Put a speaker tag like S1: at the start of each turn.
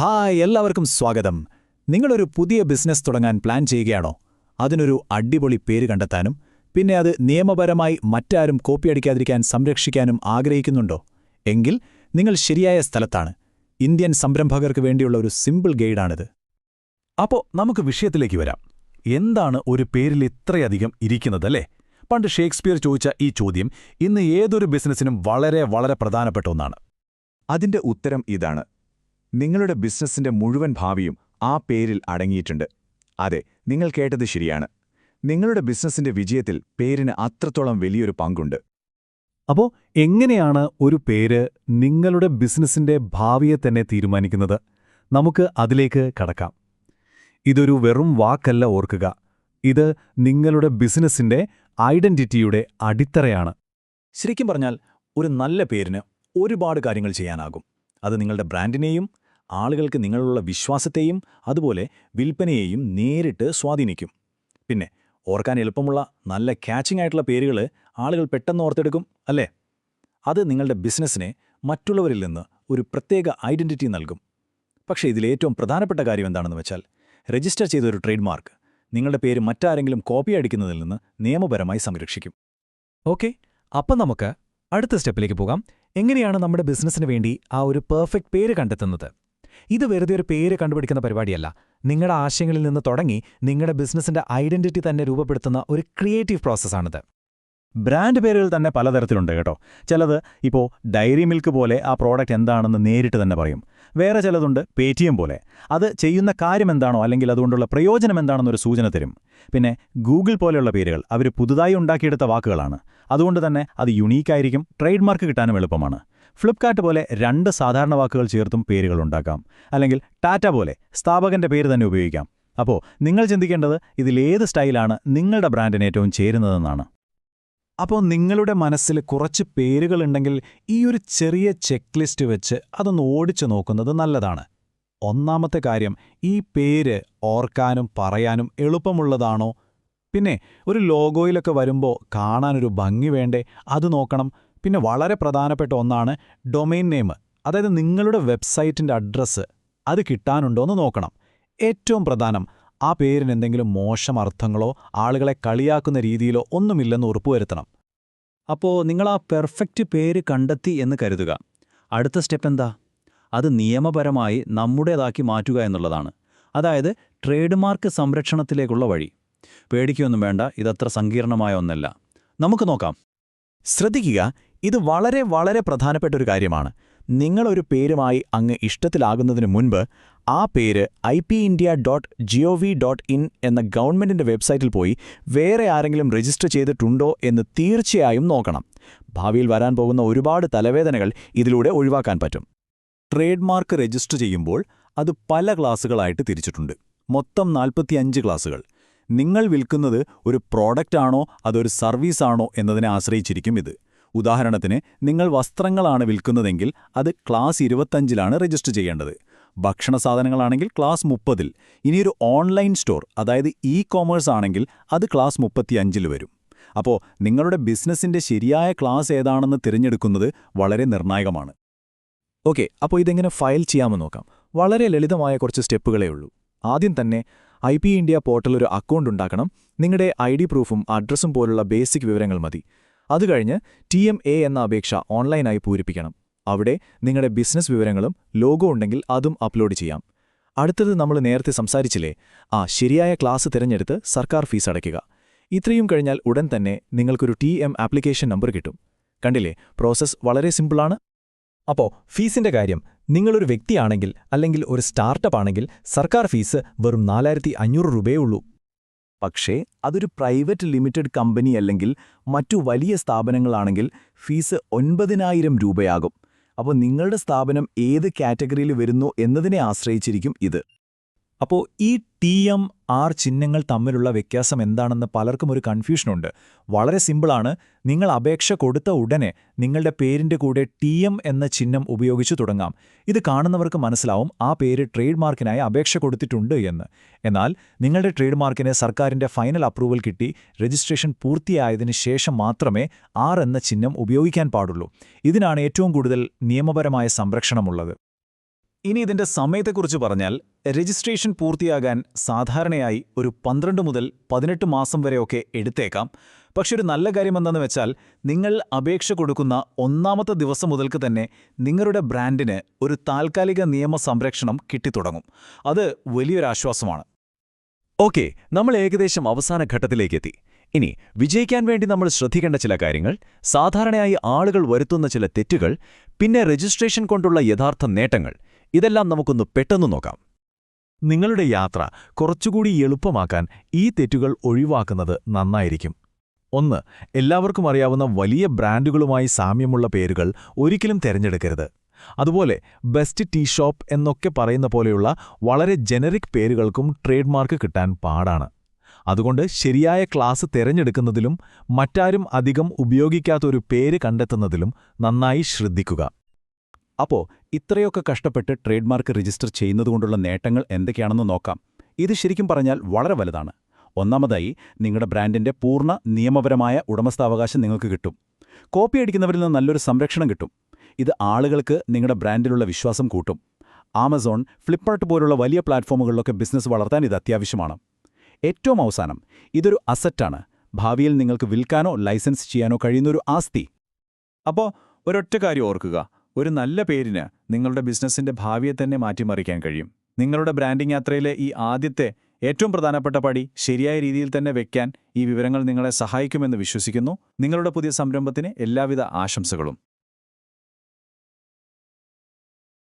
S1: Hi എല്ലാവർക്കും സ്വാഗതം. നിങ്ങളൊരു പുതിയ ബിസിനസ് തുടങ്ങാൻ പ്ലാൻ ചെയ്യുകയാണോ? അതിനൊരു അടിപൊളി പേര് കണ്ടെത്താനും പിന്നെ അത് നിയമപരമായി മറ്റാരും കോപ്പിയടിക്കാതിരിക്കാൻ സംരക്ഷിക്കാനും ആഗ്രഹിക്കുന്നുണ്ടോ? എങ്കിൽ നിങ്ങൾ ശരിയായ സ്ഥലത്താണ്. ഇന്ത്യൻ സംരംഭകർക്ക് വേണ്ടിയുള്ള ഒരു സിമ്പിൾ ഗൈഡാണിത്.
S2: അപ്പോൾ നമുക്ക് വിഷയത്തിലേക്ക് വരാം. എന്താണ് ഒരു പേരിൽ ഇത്രയധികം ഇരിക്കുന്നതല്ലേ പണ്ട് ഷേക്സ്പിയർ ചോദിച്ച ഈ ചോദ്യം ഇന്ന് ഏതൊരു ബിസിനസ്സിനും വളരെ വളരെ പ്രധാനപ്പെട്ട ഒന്നാണ്.
S3: അതിന്റെ ഉത്തരം ഇതാണ്. നിങ്ങളുടെ ബിസിനസ്സിന്റെ മുഴുവൻ ഭാവിയും ആ പേരിൽ അടങ്ങിയിട്ടുണ്ട്. അതെ നിങ്ങൾ കേട്ടത് ശരിയാണ്. നിങ്ങളുടെ ബിസിനസ്സിന്റെ വിജയത്തിൽ പേരിന് അത്രത്തോളം വലിയൊരു പങ്കുണ്ട്.
S2: അപ്പോ എങ്ങനെയാണ് ഒരു പേര് നിങ്ങളുടെ ബിസിനസ്സിന്റെ ഭാവിയെ തന്നെ തീരുമാനിക്കുന്നത്? നമുക്ക് അതിലേക്ക് കടക്കാം. ഇതൊരു വെറും വാക്കല്ല ഓർക്കുക. ഇത് നിങ്ങളുടെ ബിസിനസ്സിന്റെ ഐഡന്റിറ്റിയുടെ അടിത്തറയാണ്.
S1: ശരിക്കും പറഞ്ഞാൽ ഒരു നല്ല പേരിന് ഒരുപാട് കാര്യങ്ങൾ ചെയ്യാനാകും. അത് നിങ്ങളുടെ ബ്രാൻഡിനെയും ആളുകൾക്ക് നിങ്ങളുള്ള വിശ്വാസത്തെയും അതുപോലെ വിൽപ്പനയെയും നേരിട്ട് സ്വാധീനിക്കും. പിന്നെ ഓർക്കാൻ എളുപ്പമുള്ള നല്ല ക്യാച്ചിങ് ആയിട്ടുള്ള പേരുകൾ ആളുകൾ പെട്ടെന്ന് ഓർത്തെടുക്കും അല്ലേ? അത് നിങ്ങളുടെ ബിസിനസ്സിനെ മറ്റുള്ളവരിൽ നിന്ന് ഒരു പ്രത്യേക ഐഡന്റിറ്റി നൽകും. പക്ഷേ ഇതിലേറ്റവും പ്രധാനപ്പെട്ട കാര്യം എന്താണെന്ന് വെച്ചാൽ രജിസ്റ്റർ ചെയ്ത ഒരു ട്രേഡ് മാർക്ക് നിങ്ങളുടെ പേര് മറ്റാരെങ്കിലും കോപ്പി അടിക്കുന്നതിൽ നിന്ന് നിയമപരമായി സംരക്ഷിക്കും.
S4: ഓക്കെ അപ്പം നമുക്ക് അടുത്ത സ്റ്റെപ്പിലേക്ക് പോകാം. എങ്ങനെയാണ് നമ്മുടെ ബിസിനസ്സിന് വേണ്ടി ആ ഒരു പെർഫെക്റ്റ് പേര് കണ്ടെത്തുന്നത്? ഇത് വെറുതെ ഒരു പേര് കണ്ടുപിടിക്കുന്ന പരിപാടിയല്ല. നിങ്ങളുടെ ആശയങ്ങളിൽ നിന്ന് തുടങ്ങി നിങ്ങളുടെ ബിസിനസ്സിന്റെ ഐഡന്റിറ്റി തന്നെ രൂപപ്പെടുത്തുന്ന ഒരു ക്രിയേറ്റീവ് പ്രോസസ്സാണിത്.
S2: ബ്രാൻഡ് പേരുകൾ തന്നെ പലതരത്തിലുണ്ട് കേട്ടോ. ചിലത് ഇപ്പോൾ ഡയറി മിൽക്ക് പോലെ ആ പ്രോഡക്റ്റ് എന്താണെന്ന് നേരിട്ട് തന്നെ പറയും. വേറെ ചിലതുണ്ട് പേറ്റിഎം പോലെ. അത് ചെയ്യുന്ന കാര്യം എന്താണോ അല്ലെങ്കിൽ അതുകൊണ്ടുള്ള പ്രയോജനം എന്താണെന്നൊരു സൂചന തരും. പിന്നെ ഗൂഗിൾ പോലെയുള്ള പേരുകൾ അവർ പുതുതായി ഉണ്ടാക്കിയെടുത്ത വാക്കുകളാണ്. അതുകൊണ്ട് തന്നെ അത് യുണീക്കായിരിക്കും ട്രേഡ് മാർക്ക് കിട്ടാനും എളുപ്പമാണ്. ഫ്ലിപ്കാർട്ട് പോലെ രണ്ട് സാധാരണ വാക്കുകൾ ചേർത്തും പേരുകൾ ഉണ്ടാക്കാം. അല്ലെങ്കിൽ ടാറ്റ പോലെ സ്ഥാപകന്റെ പേര് തന്നെ ഉപയോഗിക്കാം. അപ്പോൾ നിങ്ങൾ ചിന്തിക്കേണ്ടത് ഇതിലേത് സ്റ്റൈലാണ് നിങ്ങളുടെ ബ്രാൻഡിന് ഏറ്റവും ചേരുന്നതെന്നാണ്.
S1: അപ്പോൾ നിങ്ങളുടെ മനസ്സിൽ കുറച്ച് പേരുകളുണ്ടെങ്കിൽ ഈ ഒരു ചെറിയ ചെക്ക് ലിസ്റ്റ് വെച്ച് അതൊന്ന് ഓടിച്ചു നോക്കുന്നത് നല്ലതാണ്. ഒന്നാമത്തെ കാര്യം ഈ പേര് ഓർക്കാനും പറയാനും എളുപ്പമുള്ളതാണോ? പിന്നെ ഒരു ലോഗോയിലൊക്കെ വരുമ്പോൾ കാണാനൊരു ഭംഗി വേണ്ടേ? അത് നോക്കണം. പിന്നെ വളരെ പ്രധാനപ്പെട്ട ഒന്നാണ് ഡൊമൈൻ നെയിം അതായത് നിങ്ങളുടെ വെബ്സൈറ്റിന്റെ അഡ്രസ്സ് അത് കിട്ടാനുണ്ടോ എന്ന് നോക്കണം. ഏറ്റവും പ്രധാനം ആ പേരിന് എന്തെങ്കിലും മോശം അർത്ഥങ്ങളോ ആളുകളെ കളിയാക്കുന്ന രീതിയിലോ ഒന്നുമില്ലെന്ന് ഉറപ്പുവരുത്തണം. അപ്പോൾ നിങ്ങൾ ആ പെർഫെക്റ്റ് പേര് കണ്ടെത്തി എന്ന് കരുതുക. അടുത്ത സ്റ്റെപ്പ് എന്താ? അത് നിയമപരമായി നമ്മുടേതാക്കി മാറ്റുക എന്നുള്ളതാണ്. അതായത് ട്രേഡ് മാർക്ക് സംരക്ഷണത്തിലേക്കുള്ള വഴി. പേടിക്കൊന്നും വേണ്ട ഇതത്ര സങ്കീർണമായ ഒന്നല്ല. നമുക്ക് നോക്കാം. ശ്രദ്ധിക്കുക ഇത് വളരെ വളരെ പ്രധാനപ്പെട്ട ഒരു കാര്യമാണ്. നിങ്ങളൊരു പേരുമായി അങ്ങ് ഇഷ്ടത്തിലാകുന്നതിന് മുൻപ് ആ പേര് I P India dot G O V dot in എന്ന ഗവൺമെന്റിന്റെ വെബ്സൈറ്റിൽ പോയി വേറെ ആരെങ്കിലും രജിസ്റ്റർ ചെയ്തിട്ടുണ്ടോ എന്ന് തീർച്ചയായും നോക്കണം. ഭാവിയിൽ വരാൻ പോകുന്ന ഒരുപാട് തലവേദനകൾ ഇതിലൂടെ ഒഴിവാക്കാൻ പറ്റും. ട്രേഡ് മാർക്ക് രജിസ്റ്റർ ചെയ്യുമ്പോൾ അത് പല ക്ലാസുകളായിട്ട് തിരിച്ചിട്ടുണ്ട്. മൊത്തം നാൽപ്പത്തിയഞ്ച് ക്ലാസുകൾ നിങ്ങൾ വിൽക്കുന്നത് ഒരു പ്രോഡക്റ്റാണോ അതൊരു സർവീസാണോ എന്നതിനെ ആശ്രയിച്ചിരിക്കും ഇത്. ഉദാഹരണത്തിന് നിങ്ങൾ വസ്ത്രങ്ങളാണ് വിൽക്കുന്നതെങ്കിൽ അത് ക്ലാസ് ഇരുപത്തഞ്ചിലാണ് രജിസ്റ്റർ ചെയ്യേണ്ടത്. ഭക്ഷണ സാധനങ്ങളാണെങ്കിൽ ക്ലാസ് മുപ്പതിൽ. ഇനിയൊരു ഓൺലൈൻ സ്റ്റോർ അതായത് ഇ കോമേഴ്സ് ആണെങ്കിൽ അത് ക്ലാസ് മുപ്പത്തിയഞ്ചിൽ വരും. അപ്പോൾ നിങ്ങളുടെ ബിസിനസ്സിന്റെ ശരിയായ ക്ലാസ് ഏതാണെന്ന് തിരഞ്ഞെടുക്കുന്നത് വളരെ നിർണായകമാണ്. ഓക്കെ അപ്പോൾ ഇതെങ്ങനെ ഫയൽ ചെയ്യാമെന്ന് നോക്കാം. വളരെ ലളിതമായ കുറച്ച് സ്റ്റെപ്പുകളേ ഉള്ളൂ. ആദ്യം തന്നെ ഐ പി ഇന്ത്യ പോർട്ടൽ ഒരു അക്കൗണ്ട് ഉണ്ടാക്കണം. നിങ്ങളുടെ ഐ ഡി പ്രൂഫും അഡ്രസ്സും പോലുള്ള ബേസിക് വിവരങ്ങൾ മതി. അതുകഴിഞ്ഞ് ടി എം എ എന്ന അപേക്ഷ ഓൺലൈനായി പൂരിപ്പിക്കണം. അവിടെ നിങ്ങളുടെ ബിസിനസ് വിവരങ്ങളും ലോഗോ ഉണ്ടെങ്കിൽ അതും അപ്ലോഡ് ചെയ്യാം. അടുത്തത് നമ്മൾ നേരത്തെ സംസാരിച്ചില്ലേ? ആ ശരിയായ ക്ലാസ് തിരഞ്ഞെടുത്ത് സർക്കാർ ഫീസ് അടയ്ക്കുക. ഇത്രയും കഴിഞ്ഞാൽ ഉടൻ തന്നെ നിങ്ങൾക്കൊരു ടി എം ആപ്ലിക്കേഷൻ നമ്പർ കിട്ടും. കണ്ടില്ലേ? പ്രോസസ്സ് വളരെ സിമ്പിളാണ്
S4: അപ്പോൾ ഫീസിന്റെ കാര്യം നിങ്ങളൊരു വ്യക്തിയാണെങ്കിൽ അല്ലെങ്കിൽ ഒരു സ്റ്റാർട്ടപ്പ് ആണെങ്കിൽ സർക്കാർ ഫീസ് വെറും നാലായിരത്തി അഞ്ഞൂറ് രൂപയേ ഉള്ളൂ.
S1: പക്ഷേ അതൊരു പ്രൈവറ്റ് ലിമിറ്റഡ് കമ്പനി അല്ലെങ്കിൽ മറ്റു വലിയ സ്ഥാപനങ്ങളാണെങ്കിൽ ഫീസ് ഒൻപതിനായിരം രൂപയാകും. അപ്പോൾ നിങ്ങളുടെ സ്ഥാപനം ഏത് കാറ്റഗറിയിൽ വരുന്നു എന്നതിനെ ആശ്രയിച്ചിരിക്കും ഇത്. അപ്പോൾ ഈ ടി എം ആർ ചിഹ്നങ്ങൾ തമ്മിലുള്ള വ്യത്യാസം എന്താണെന്ന് പലർക്കും ഒരു കൺഫ്യൂഷനുണ്ട്. വളരെ സിമ്പിളാണ്. നിങ്ങൾ അപേക്ഷ കൊടുത്ത ഉടനെ നിങ്ങളുടെ പേരിന്റെ കൂടെ ടി എം എന്ന ചിഹ്നം ഉപയോഗിച്ചു തുടങ്ങാം. ഇത് കാണുന്നവർക്ക് മനസ്സിലാവും ആ പേര് ട്രേഡ് മാർക്കിനായി അപേക്ഷ കൊടുത്തിട്ടുണ്ട് എന്ന്. എന്നാൽ നിങ്ങളുടെ ട്രേഡ് മാർക്കിന് സർക്കാരിന്റെ ഫൈനൽ അപ്രൂവൽ കിട്ടി രജിസ്ട്രേഷൻ പൂർത്തിയായതിനു ശേഷം മാത്രമേ ആർ എന്ന ചിഹ്നം ഉപയോഗിക്കാൻ പാടുള്ളൂ. ഇതിനാണ് ഏറ്റവും കൂടുതൽ നിയമപരമായ സംരക്ഷണമുള്ളത്. ഇനി ഇതിന്റെ സമയത്തെക്കുറിച്ച് പറഞ്ഞാൽ രജിസ്ട്രേഷൻ പൂർത്തിയാകാൻ സാധാരണയായി ഒരു പന്ത്രണ്ട് മുതൽ പതിനെട്ട് മാസം വരെയൊക്കെ എടുത്തേക്കാം. പക്ഷെ ഒരു നല്ല കാര്യം എന്താണെന്ന് വെച്ചാൽ നിങ്ങൾ അപേക്ഷ കൊടുക്കുന്ന ഒന്നാമത്തെ ദിവസം മുതൽക്ക് തന്നെ നിങ്ങളുടെ ബ്രാൻഡിന് ഒരു താൽക്കാലിക നിയമ സംരക്ഷണം കിട്ടിത്തുടങ്ങും. അത് വലിയൊരാശ്വാസമാണ്.
S2: ഓക്കെ നമ്മൾ ഏകദേശം അവസാന ഘട്ടത്തിലേക്കെത്തി. ഇനി വിജയിക്കാൻ വേണ്ടി നമ്മൾ ശ്രദ്ധിക്കേണ്ട ചില കാര്യങ്ങൾ സാധാരണയായി ആളുകൾ വരുത്തുന്ന ചില തെറ്റുകൾ പിന്നെ രജിസ്ട്രേഷൻ കൊണ്ടുള്ള യഥാർത്ഥ നേട്ടങ്ങൾ ഇതെല്ലാം നമുക്കൊന്ന് പെട്ടെന്ന് നോക്കാം. നിങ്ങളുടെ യാത്ര കുറച്ചുകൂടി എളുപ്പമാക്കാൻ ഈ തെറ്റുകൾ ഒഴിവാക്കുന്നത് നന്നായിരിക്കും. ഒന്ന് എല്ലാവർക്കും അറിയാവുന്ന വലിയ ബ്രാൻഡുകളുമായി സാമ്യമുള്ള പേരുകൾ ഒരിക്കലും തിരഞ്ഞെടുക്കരുത്. അതുപോലെ ബെസ്റ്റ് ടീ ഷോപ്പ് എന്നൊക്കെ പറയുന്ന പോലെയുള്ള വളരെ ജനറിക് പേരുകൾക്കും ട്രേഡ് മാർക്ക് കിട്ടാൻ പാടാണ്. അതുകൊണ്ട് ശരിയായ ക്ലാസ് തിരഞ്ഞെടുക്കുന്നതിലും മറ്റാരും അധികം ഉപയോഗിക്കാത്ത ഒരു പേര് കണ്ടെത്തുന്നതിലും നന്നായി ശ്രദ്ധിക്കുക.
S1: അപ്പോൾ ഇത്രയൊക്കെ കഷ്ടപ്പെട്ട് ട്രേഡ് മാർക്ക് രജിസ്റ്റർ ചെയ്യുന്നതുകൊണ്ടുള്ള നേട്ടങ്ങൾ എന്തൊക്കെയാണെന്ന് നോക്കാം. ഇത് ശരിക്കും പറഞ്ഞാൽ വളരെ വലുതാണ്. ഒന്നാമതായി നിങ്ങളുടെ ബ്രാൻഡിന്റെ പൂർണ നിയമപരമായ ഉടമസ്ഥാവകാശം നിങ്ങൾക്ക് കിട്ടും. കോപ്പി അടിക്കുന്നവരിൽ നിന്ന് നല്ലൊരു സംരക്ഷണം കിട്ടും. ഇത് ആളുകൾക്ക് നിങ്ങളുടെ ബ്രാൻഡിലുള്ള വിശ്വാസം കൂട്ടും. ആമസോൺ ഫ്ലിപ്കാർട്ട് പോലുള്ള വലിയ പ്ലാറ്റ്ഫോമുകളിലൊക്കെ ബിസിനസ് വളർത്താൻ ഇത് അത്യാവശ്യമാണ്. ഏറ്റവും അവസാനം. ഇതൊരു അസറ്റാണ്. ഭാവിയിൽ നിങ്ങൾക്ക് വിൽക്കാനോ ലൈസൻസ് ചെയ്യാനോ കഴിയുന്ന ഒരു ആസ്തി.
S3: അപ്പോൾ ഒരൊറ്റ കാര്യം ഓർക്കുക. ഒരു നല്ല പേരിന് നിങ്ങളുടെ ബിസിനസ്സിന്റെ ഭാവിയെ തന്നെ മാറ്റിമറിക്കാൻ കഴിയും. നിങ്ങളുടെ ബ്രാൻഡിംഗ് യാത്രയിലെ ഈ ആദ്യത്തെ ഏറ്റവും പ്രധാനപ്പെട്ട പടി ശരിയായ രീതിയിൽ തന്നെ വെക്കാൻ ഈ വിവരങ്ങൾ നിങ്ങളെ സഹായിക്കുമെന്ന് വിശ്വസിക്കുന്നു. നിങ്ങളുടെ പുതിയ സംരംഭത്തിന് എല്ലാവിധ ആശംസകളും.